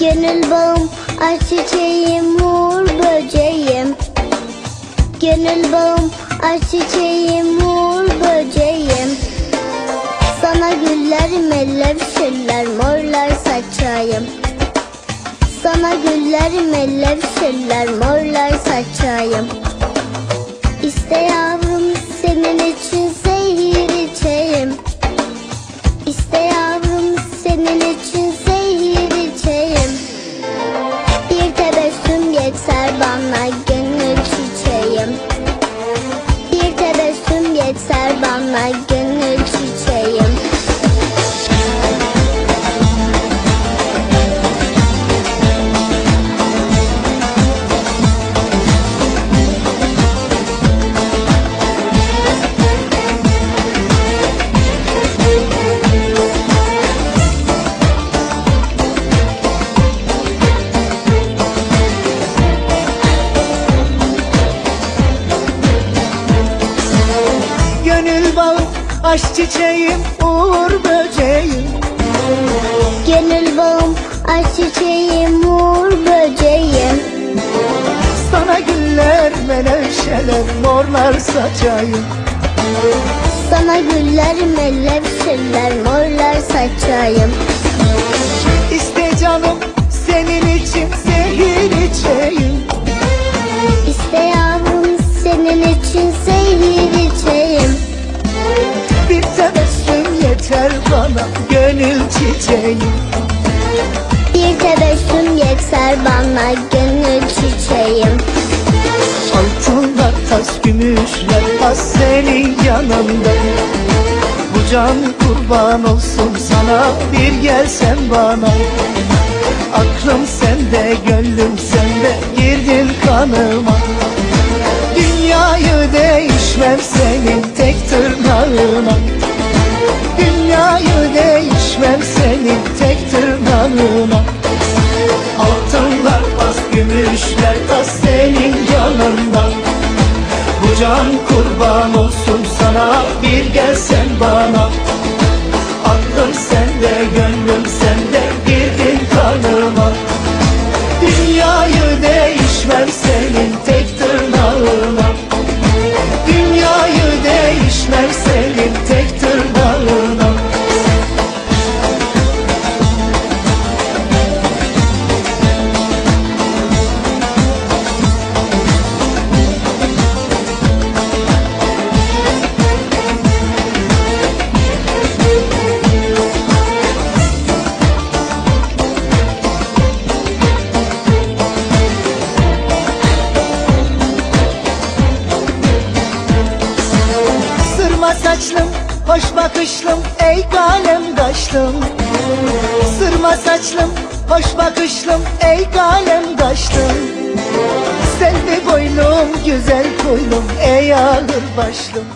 Gönül bağım, aşk çiçeğim, uğur böceğim. Gönül bağım, aşk çiçeğim, uğur böceğim. Sana güller, meller, şeller, morlar saçayım. Sana güller, meller, şeller, morlar saçayım. İşte yavrum yeter bana gönül çiçeğim. Bağı, aşk çiçeğim, uğur böceğim Gönül bağım, aşk çiçeğim, uğur böceğim. Sana güller, menevşeler, morlar saçayım Sana güller, meller, şeller, morlar saçayım. İste canım, senin için zehir içeyim İşte yavrum senin için bana, gönül çiçeğim Bir tebessüm yeter bana gönül çiçeğim. Altınlar, tas gümüşler, tas senin yanında. Bu can kurban olsun sana, bir gelsen bana. Aklım sende, gönlüm sende, girdin kanıma. Dünyayı değişmem senin tek tırnağına tırnağına Altınlar tas gümüşler tas senin yanında Bu can kurban olsun sana bir gelsen bana. Aklım sende gönlüm Sırma saçlım, hoş bakışlım, ey kalem kaşlım Sırma saçlım, hoş bakışlım, ey kalem kaşlım Sen de boylum, güzel koylum, ey ağır başlım